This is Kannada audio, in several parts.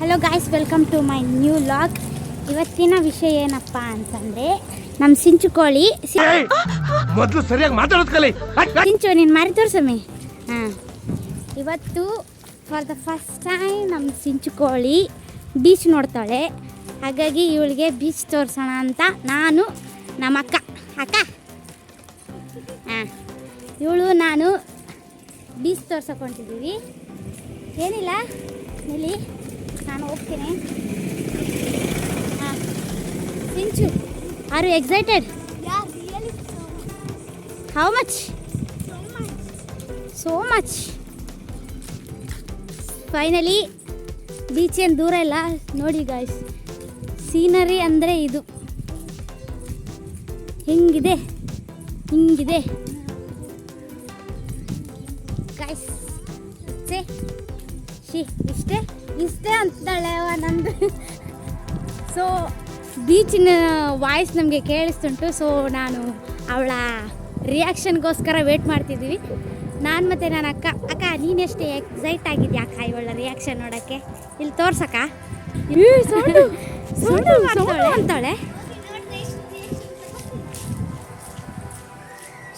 Hello guys welcome to my new vlog ಇವತ್ತಿನ ವಿಷಯ ಏನಪ್ಪ ಅಂತಂದ್ರೆ ನಮ್ಮ ಸಿಂಚು ಕೋಳಿ ಮೊದಲು ಸರಿಯಾಗಿ ಮಾತಾಡೋದ್ ಕಲಿ. ಸಿಂಚು ನೀನು ಮಾರಿ ತೋರ್ಸಮ್ಮಿ. ಹಾಂ. ಇವತ್ತು ಫಾರ್ ದ ಫಸ್ಟ್ ಟೈಮ್ ನಮ್ಮ ಸಿಂಚುಕೋಳಿ ಬೀಚ್ ನೋಡ್ತಾಳೆ. ಹಾಗಾಗಿ ಇವಳಿಗೆ ಬೀಚ್ ತೋರಿಸೋಣ ಅಂತ ನಾನು ನಮ್ಮ ಅಕ್ಕ. ಅಕ್ಕ? ಹಾಂ. ಇವಳು ನಾನು ಬೀಚ್ ತೋರ್ಸಕೊಂಡಿದ್ದೀವಿ ಏನಿಲ್ಲ ನಿಲ್ಲಿ. ನಾನು ಹೋಗ್ತೀನಿ. ಹಾಂ. Sinchu are you excited how much so much finally beach ಏನು ದೂರ ಇಲ್ಲ. ನೋಡಿ ಗಾಯ್ಸ್ ಸೀನರಿ ಅಂದರೆ ಇದು. ಹಿಂಗಿದೆ ಹಿಂಗಿದೆ. ಗಾಯ್ಸ್ ಇಷ್ಟೇ. ಇಷ್ಟೇ ಅಂತಾಳೆ ನಂದು. ಸೊ ಬೀಚಿನ ವಾಯ್ಸ್ ನಮಗೆ ಕೇಳಿಸ್ತುಂಟು. ಸೊ ನಾನು ಅವಳ ರಿಯಾಕ್ಷನ್ಗೋಸ್ಕರ ವೇಟ್ ಮಾಡ್ತಿದ್ದೀವಿ ನಾನು ಮತ್ತು ನನ್ನ ಅಕ್ಕ. ಅಕ್ಕ ನೀನೆಷ್ಟು ಎಕ್ಸೈಟ್ ಆಗಿದ್ಯಾ ಅಕ್ಕ ಇವಳ ರಿಯಾಕ್ಷನ್ ನೋಡೋಕ್ಕೆ? ಇಲ್ಲಿ ತೋರ್ಸಕ್ಕ. ಅಂತಾಳೆ.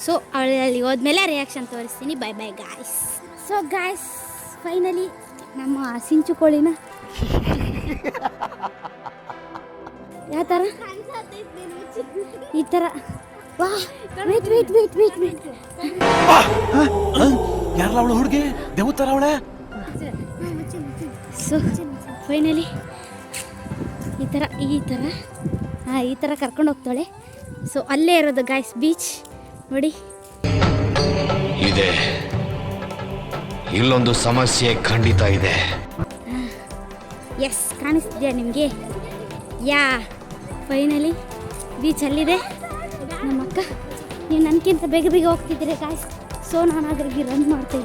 ಸೊ ಅವಳಲ್ಲಿ ಹೋದ್ಮೇಲೆ ರಿಯಾಕ್ಷನ್ ತೋರಿಸ್ತೀನಿ. Bye bye guys so guys finally ನಮ್ಮ ಹಸಿಂಚು ಕೋಳಿನ? ಯಾವ ಥರ ಈ ಥರ wait wait wait wait wait ಯಾರಲ್ಲ ಅವಳು ಹುಡುಗಿ? ದೇವತರ ಅವಳೆ? ಸೊ ಫೈನಲಿ ಈ ಥರ ಈ ಥರ ಹಾಂ ಈ ಥರ ಕರ್ಕೊಂಡು ಹೋಗ್ತಾಳೆ. ಸೊ ಅಲ್ಲೇ ಇರೋದು ಗಾಯ್ಸ್ ಬೀಚ್ ನೋಡಿ. ಇಲ್ಲೊಂದು ಸಮಸ್ಯೆ ಖಂಡಿತ ಇದೆ. ಎಸ್ ಕಾಣಿಸ್ತಿದ್ಯಾ ನಿಮಗೆ? ಯಾ ಫೈನಲಿ ಬೀಚ್ ಅಲ್ಲಿದೆ. ನಮ್ಮ ಅಕ್ಕ ನೀವು ನನಗಿಂತ ಬೇಗ ಬೇಗ ಹೋಗ್ತಿದ್ದೀರಿ ಗಾಯ್ಸ್ ಸೊ ನಾನು ಅದ್ರಿಗೆ ರನ್ ಮಾಡ್ತಾ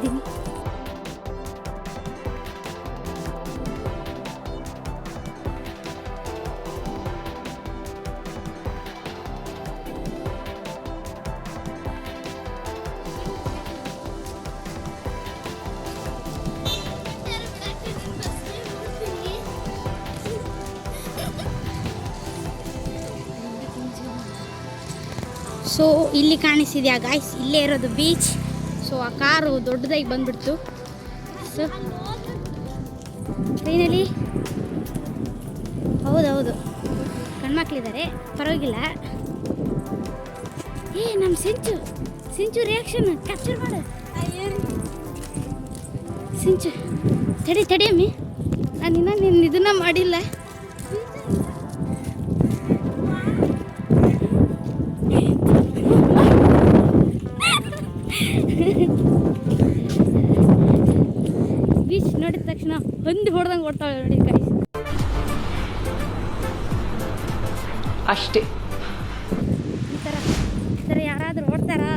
ಸೊ ಇಲ್ಲಿ ಕಾಣಿಸಿದೆಯಾ ಗಾಯ್ಸ್ ಇಲ್ಲೇ ಇರೋದು ಬೀಚ್ ಸೊ ಆ ಕಾರು ದೊಡ್ಡದಾಗಿ ಬಂದ್ಬಿಡ್ತು. ಸೊ ಟ್ರೈನಲ್ಲಿ ಹೌದೌದು. ಕಣ್ಮಕ್ಳಿದ್ದಾರೆ ಪರವಾಗಿಲ್ಲ. ಏ ನಮ್ಮ ಸಿಂಚು. ಸಿಂಚು ರಿಯಾಕ್ಷನ್ ಕ್ಯಾಪ್ಚರ್ ಮಾಡು. ಸಿಂಚು, ತಡಿ ತಡಿಯಮ್ಮಿ ನಾನು ಇನ್ನೂ ನಿನ್ನ ಇದನ್ನ ಮಾಡಿಲ್ಲ. ನೋಡಿದ ತಕ್ಷಣ ಹೊಂದಿ ಹೊಡೆದಂಗೆ ಓಡ್ತಾಳೆ ನೋಡಿ ಗೈಸ್ ಅಷ್ಟೇ. ಈ ಥರ ಈ ಥರ ಯಾರಾದರೂ ಓಡ್ತಾರಾ?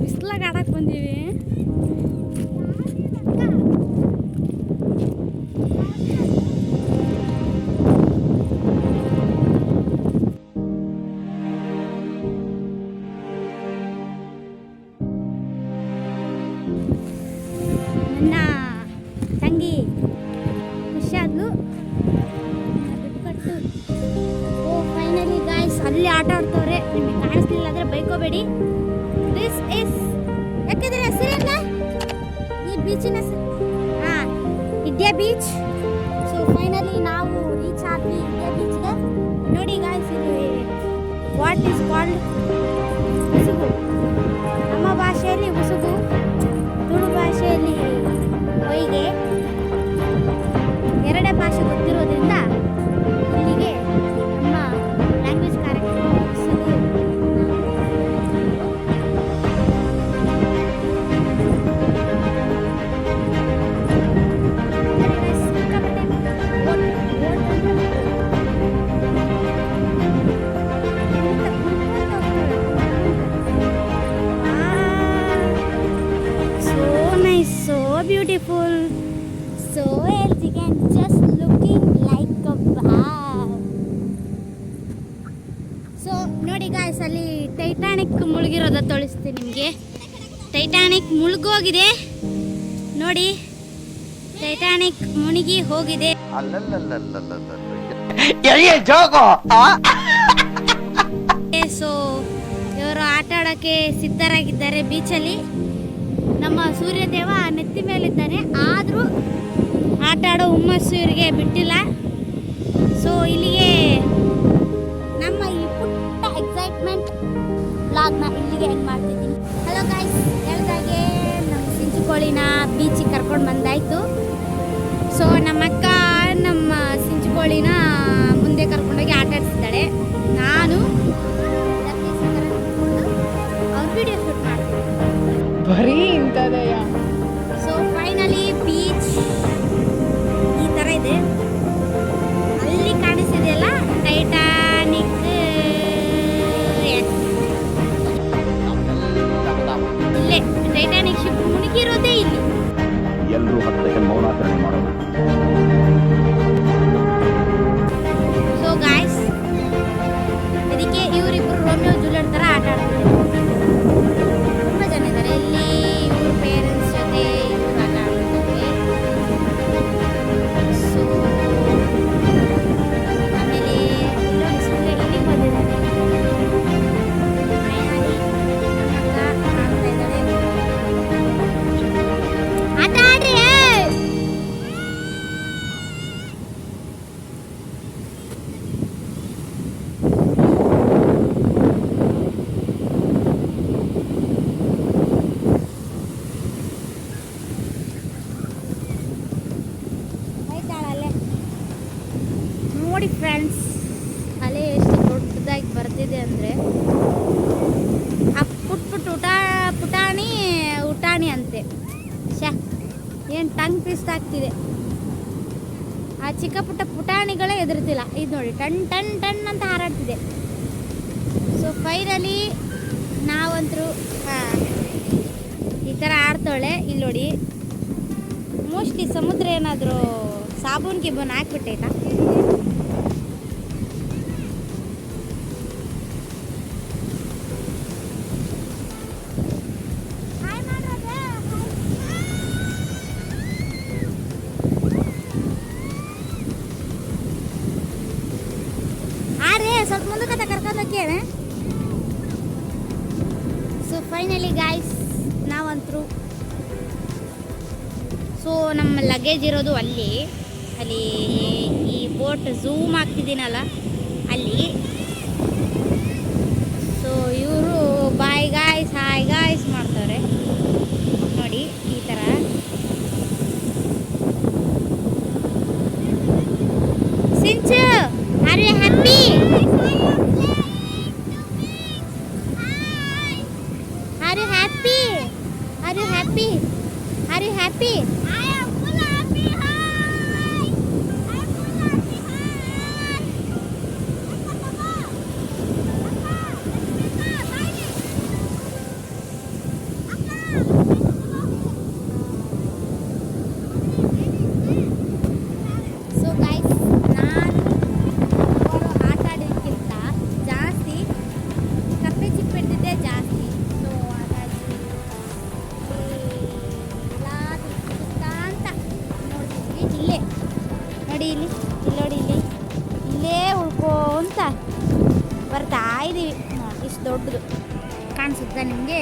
ಬಿಸ್ಲಾಗ ಆಡಕ್ಕೆ ಬಂದೀವಿ. ಬೈಕೋಬೇಡಿ ದಿಸ್ ಇಸ್ ಯಾಕಂದ್ರೆ ಹೆಸರೇನ? ಈ ಬೀಚಿನ ಹಾಂ ಇಂಡಿಯಾ ಬೀಚ್ ಸೊ ಫೈನಲಿ ನಾವು ರೀಚ್ ಆದ್ವಿ ಇಂಡಿಯಾ ಬೀಚ್ಗೆ ನೋಡಿ ಗಾಯ್ಸ್ ಇದು what is called so beautiful, so elegant, just looking like a wow. So ನೋಡಿ ಗಾಯ್ಸ್ ಅಲ್ಲಿ ಟೈಟಾನಿಕ್ ಮುಳುಗಿರೋದ ತೋರಿಸ್ತೀನಿ ನಿಮಗೆ. ಟೈಟಾನಿಕ್ ಮುಳುಗೋಗಿದೆ. ನೋಡಿ ಟೈಟಾನಿಕ್ ಮುಳುಗಿ ಹೋಗಿದೆ. ಸೊ ಇವರು ಆಟ ಆಡೋಕ್ಕೆ ಸಿದ್ಧರಾಗಿದ್ದಾರೆ ಬೀಚಲ್ಲಿ ನಮ್ಮ ಸೂರ್ಯದೇವ ನೆತ್ತಿ ಮೇಲಿದ್ದಾನೆ. ಆದರೂ ಆಟ ಆಡೋ ಹುಮ್ಮಸ್ಸು ಇವರಿಗೆ ಬಿಟ್ಟಿಲ್ಲ. ಸೊ ಇಲ್ಲಿಗೆ ಬರೀ ಇಂಥದೆಯ ಸೊ ಫೈನಲಿ ಬೀಚ್ ಈ ಥರ ಇದೆ. ಅಲ್ಲಿ ಕಾಣಿಸಿದೆಯಲ್ಲ? ಟೈಟಾನಿಕ್ ಇಲ್ಲೇ ಟೈಟಾನಿಕ್ ಶಿಪ್ ಮುಳುಗಿರೋದೇ ಇಲ್ಲಿ. ಎಲ್ಲರೂ ಅಂತೆ ಶ್ಯಾ, ಏನು ಟಂಗ್ ಟ್ವಿಸ್ಟ್ ಆಗ್ತಿದೆ. ಆ ಚಿಕ್ಕ ಪುಟ್ಟ ಪುಟಾಣಿಗಳೇ ಎದುರ್ತಿಲ್ಲ ಇದು ನೋಡಿ, ಟನ್ ಟನ್ ಟನ್ ಅಂತ ಹಾರಾಡ್ತಿದೆ. ಸೊ ಫೈನಲಿ ನಾವಂತರೂ ಈ ಥರ ಆಡ್ತಾಳೆ ಇಲ್ಲಿ ನೋಡಿ ಮೋಸ್ಟ್ಲಿ ಸಮುದ್ರ ಏನಾದರೂ ಸಾಬೂನ್ ಗಿಬೂನ್ ಹಾಕ್ಬಿಟ್ಟೈತಾ ಆರೇ ಸ್ವಲ್ಪ ಮುಂದಕ್ಕೆ ಕರ್ಕೊಂಡು ಹೋಗ್ಯಾವೆ ಸೊ ಫೈನಲಿ ಗಾಯ್ಸ್ ನಾವಂತರೂ. ಸೊ ನಮ್ಮ ಲಗೇಜ್ ಇರೋದು ಅಲ್ಲಿ. ಅಲ್ಲಿ ಈ ಬೋಟ್ ಝೂಮ್ ಆಗ್ತಿದ್ದೀನಲ್ಲ ಅಲ್ಲಿ ಸೊ ಇವರು ಬಾಯ್ ಗಾಯ್ಸ್ ಹಾಯ್ ಗಾಯ್ಸ್ ಮಾಡ್ತಾರೆ ನೋಡಿ ಈ ಥರ Sinchu are you happy are you happy are you happy are ಬರ್ತಾ ಇದ್ದೀವಿ ಇಷ್ಟು ದೊಡ್ಡದು. ಕಾಣಿಸುತ್ತಾ ನಿಮಗೆ?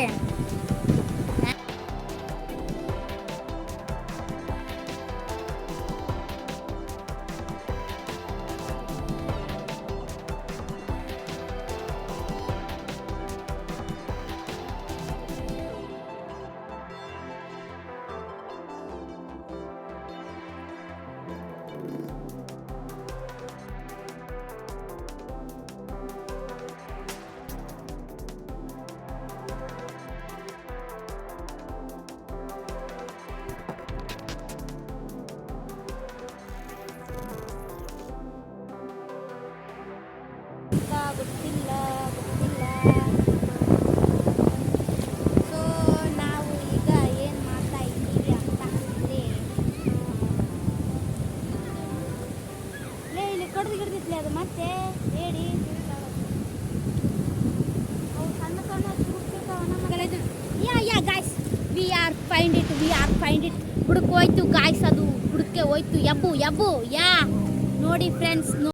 ಅದು ಮತ್ತೆ ಏಡಿ guys we are find it we are find it ಹುಡುಕ್ ಹೋಯ್ತು ಗಾಯ್ಸ್ ಅದು ಹುಡುಕೆ ಹೋಯ್ತು. ಎಬ್ಬು ಎಬ್ಬು, ಯಾ. ನೋಡಿ ಫ್ರೆಂಡ್ಸ್ ನೋ